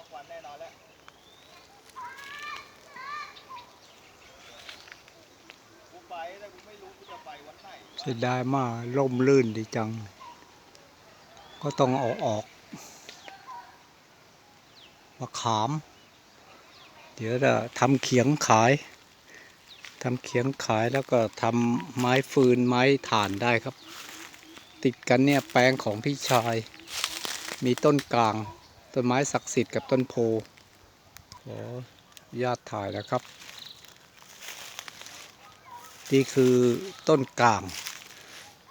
็อกวันแน่นอนแล้วกูไปแต่กูไม่รู้กูจะไปวันไหนเสียดายมากล่มลื่นดีจัง ก็ต้องเอาออกมาขาม เดี๋ยวจะทำเขียงขายทำเขียงขายแล้วก็ทำไม้ฟืนไม้ถ่านได้ครับ ติดกันเนี่ยแปลงของพี่ชาย มีต้นกลาง ต้นไม้ศักดิ์สิทธิ์กับต้นโพขอญาติถ่ายนะครับ นี่คือต้นกลาง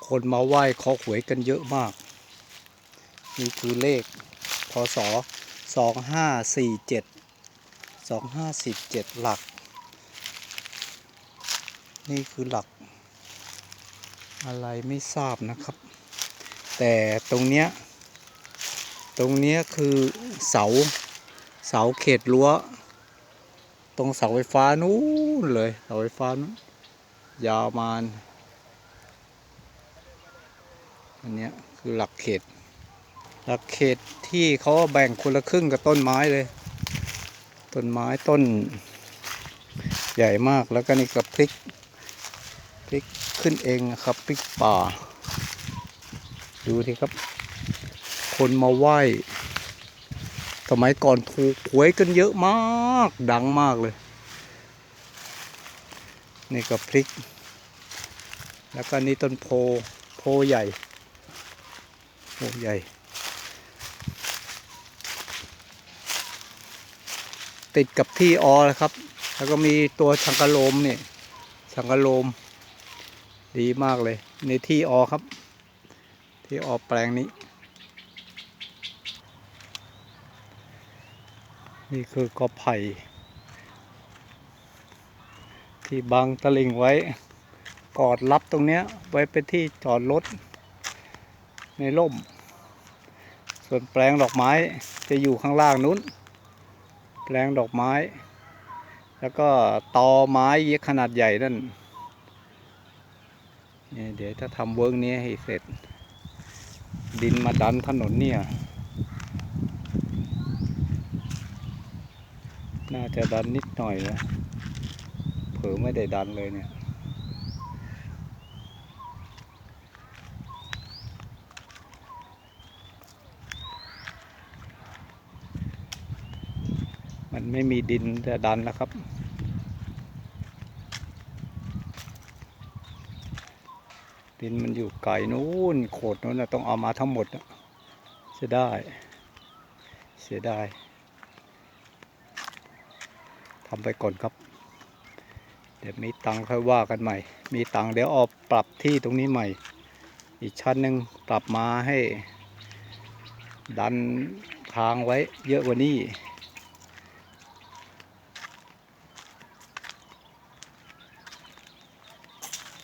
คนมาไหว้ขอหวยกันเยอะมาก นี่คือเลขพศสองห้าสี่เจ็ดสองห้าสิบเจ็ดหลัก นี่คือหลัก อะไรไม่ทราบนะครับ แต่ตรงเนี้ย ตรงนี้คือเสาเสาเขตรั้ว ตรงเสาไฟฟ้านู้นเลยเสาไฟฟ้านู้นยาวมาอันนี้คือหลักเขต หลักเขตที่เขาแบ่งคนละครึ่งกับต้นไม้เลย ต้นไม้ต้น ใหญ่มากแล้วก็นี่ก็พริกพริกขึ้นเองนะครับพริกป่า ดูทีครับ คนมาไหว้สมัยก่อนถูกหวยกันเยอะมาก ดังมากเลย นี่ก็พริก แล้วก็นี่ต้นโพ โพใหญ่ โพใหญ่ ติดกับที่อนะครับ แล้วก็มีตัวชังกะโลมเนี่ยชังกะโลม ดีมากเลย ในที่อครับ ที่อแปลงนี้ นี่คือกอไผ่ ที่บังตะลิงไว้ กอดรับตรงเนี้ย ไว้เป็นที่จอดรถ ในร่ม ส่วนแปลงดอกไม้จะอยู่ข้างล่างนู้น แปลงดอกไม้ แล้วก็ตอไม้ขนาดใหญ่นั่นเนี่ยเดี๋ยวจะทำเวิร์กนี้ให้เสร็จ ดินมาดันถนนเนี่ย น่าจะดันนิดหน่อยนะ เผลอไม่ได้ดันเลยเนี่ย มันไม่มีดินจะดันนะครับดินมันอยู่ไกลนู้นโขดนู้นนะต้องเอามาทั้งหมดนะเสียได้เสียดาย ทำไปก่อนครับ เดี๋ยวมีตังค่อยว่ากันใหม่ มีตังเดี๋ยวเอาปรับที่ตรงนี้ใหม่ อีกชั้นหนึ่งปรับมาให้ ดันทางไว้เยอะกว่านี้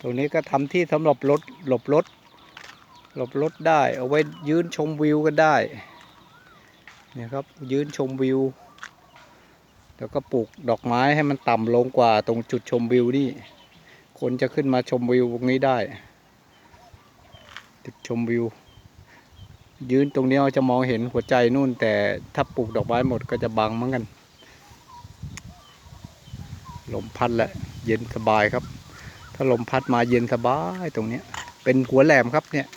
ตรงนี้ก็ทำที่สำหรับรถหลบรถหลบรถได้ เอาไว้ยืนชมวิวกันได้นี่ครับยืนชมวิว แล้วก็ปลูกดอกไม้ให้มันต่ำลงกว่าตรงจุดชมวิวนี่ คนจะขึ้นมาชมวิวตรงนี้ได้ จุดชมวิว ยืนตรงนี้เราจะมองเห็นหัวใจนู่น แต่ถ้าปลูกดอกไม้หมดก็จะบังเหมือนกัน ลมพัดและเย็นสบายครับ ถ้าลมพัดมาเย็นสบายตรงนี้ เป็นหัวแหลมครับเนี่ย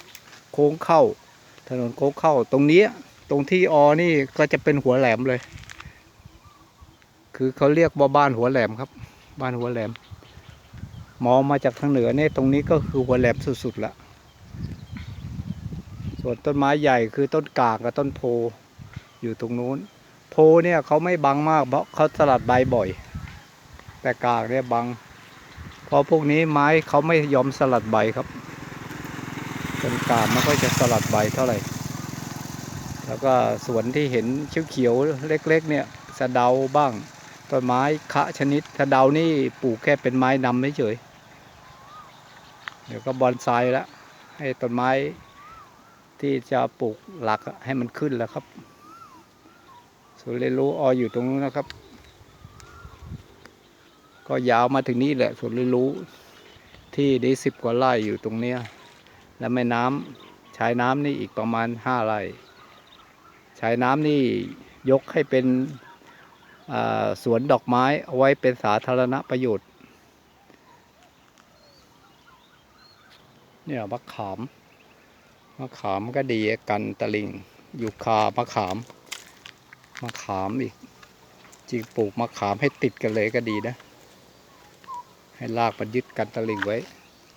โค้งเข้า ถนนโค้งเข้าตรงนี้ ตรงที่ออนี่ก็จะเป็นหัวแหลมเลย คือเขาเรียกว่าบ้านหัวแหลมครับ บ้านหัวแหลม มองมาจากทางเหนือเนี่ยตรงนี้ก็คือหัวแหลมสุดๆละส่วนต้นไม้ใหญ่คือต้นกากกับต้นโพอยู่ตรงนู้น โพเนี่ยเขาไม่บังมากเพราะเขาสลัดใบบ่อย แต่กากเนี่ยบังเพราะพวกนี้ไม้เขาไม่ยอมสลัดใบครับต้นกาบมันก็จะสลัดใบเท่าไหร่ แล้วก็สวนที่เห็นเขียวๆเล็ก ๆ เนี่ยสะเดาบ้าง ต้นไม้คะชนิดสะเดานี่ปลูกแค่เป็นไม้นำเฉยเดี๋ยวก็บอนไซแล้วให้ต้นไม้ที่จะปลูกหลักให้มันขึ้นแล้วครับส่วนเรียนรู้ออยู่ตรงนู้นนะครับ ก็ยาวมาถึงนี่แหละส่วนเรียนรู้ที่ได้สิบกว่าไร่อยู่ตรงเนี้ยแล้วแม่น้ำใช้น้ำนี่อีกประมาณห้าไร่ใช้น้ำนี่ยกให้เป็น สวนดอกไม้เอาไว้เป็นสาธารณประโยชน์ เนี่ยมะขาม มะขามก็ดีกันตะลิงยูคามะขาม มะขามอีก จริงปลูกมะขามให้ติดกันเลยก็ดีนะ ให้รากมันยึดกันตะลิงไว้